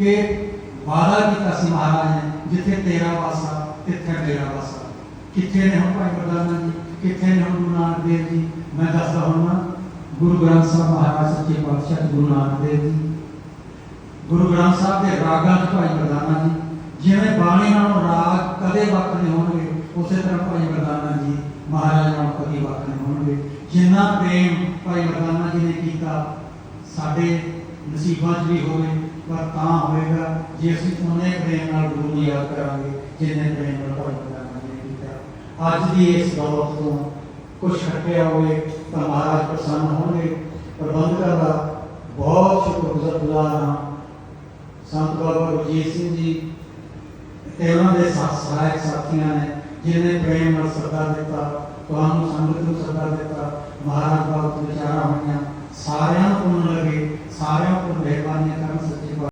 ਕਿ ਵਾਦਾ ਕੀਤਾ ਸੀ ਮਹਾਰਾਜ ਨੇ, ਜਿੱਥੇ ਤੇਰਾ ਵਾਸਾ, ਤਿੱਥੇ ਮੇਰਾ ਵਾਸਾ। ਕਿੱਥੇ ਨੇ ਹੁਣ ਭਾਈ ਮਰਦਾਨਾ ਜੀ? ਕਿੱਥੇ ਨੇ ਹੁਣ ਗੁਰੂ ਨਾਨਕ ਦੇਵ ਜੀ? ਮੈਂ ਦੱਸਦਾ ਹੁਣ ਗੁਰੂ ਗ੍ਰੰਥ ਸਾਹਿਬ ਮਹਾਰਾਜ ਸੱਚੇ ਪਾਤਸ਼ਾਹ ਗੁਰੂ ਨਾਨਕ ਦੇਵ ਜੀ। ਗੁਰੂ ਗ੍ਰੰਥ ਸਾਹਿਬ ਦੇ ਰਾਗਾਂ ਚ ਭਾਈ ਮਰਦਾਨਾ ਜੀ। ਜਿਵੇਂ ਬਾਣੀ ਨਾਲੋਂ ਰਾਗ ਕਦੇ ਵੱਖਰੇ ਹੋਣਗੇ, ਉਸੇ ਤਰ੍ਹਾਂ ਭਾਈ ਮਰਦਾਨਾ ਜੀ, ਮਹਾਰਾਜ ਨਾਲ ਕਦੀ ਵੱਖਰੇ ਹੋਣਗੇ। ਜਿੰਨਾ ਪ੍ਰੇਮ ਭਾਈ ਮਰਦਾਨਾ ਜੀ ਨੇ ਕੀਤਾ, ਸਾਡੇ ਨਸੀਬਾਂ 'ਚ ਵੀ ਹੋਵੇ ਪਰ ਤਾਂ ਹੋਏਗਾ ਜੇ ਅਸੀਂ ਉਹਨੇ ਪ੍ਰੇਮ ਨਾਲ ਗੁਰੂ ਨੂੰ ਯਾਦ ਕਰਾਂਗੇ ਜਿੰਨੇ ਪ੍ਰੇਮ ਨਾਲ ਭਾਈ ਮਰਦਾਨਾ ਜੀ ਕੀਤਾ। ਅੱਜ ਦੀ ਇਸ ਦੌਲਤ ਤੋਂ ਕੁਝ ਖੱਟਿਆ ਹੋਵੇ ਤਾਂ ਮਹਾਰਾਜ ਪ੍ਰਸੰਨ ਹੋਣਗੇ। ਪ੍ਰਬੰਧਕਾਂ ਦਾ ਬਹੁਤ ਸ਼ੁਕਰਗੁਜ਼ਾਰ ਹਾਂ। ਸੰਤ ਬਾਬਾ ਗੁਰਜੀਤ ਸਿੰਘ ਜੀ ਤੇ ਉਹਨਾਂ ਦੇ ਸਾਥ ਸਹਾਇਕ ਸਾਥੀਆਂ ਨੇ ਜਿਨ੍ਹਾਂ ਪ੍ਰੇਮ ਨਾਲ ਸੱਦਾ ਦਿੱਤਾ, ਤੁਹਾਨੂੰ ਸੰਗਤ ਨੂੰ ਸੱਦਾ ਦਿੱਤਾ, ਮਹਾਰਾਜ ਬਾਬਾ ਵਿਚਾਰਾ ਹੋਈਆਂ। ਸਾਰਿਆਂ ਨੂੰ ਲੱਗੇ, ਸਾਰਿਆਂ ਨੂੰ ਮਿਹਰਬਾਨੀਆਂ ਕਰਨ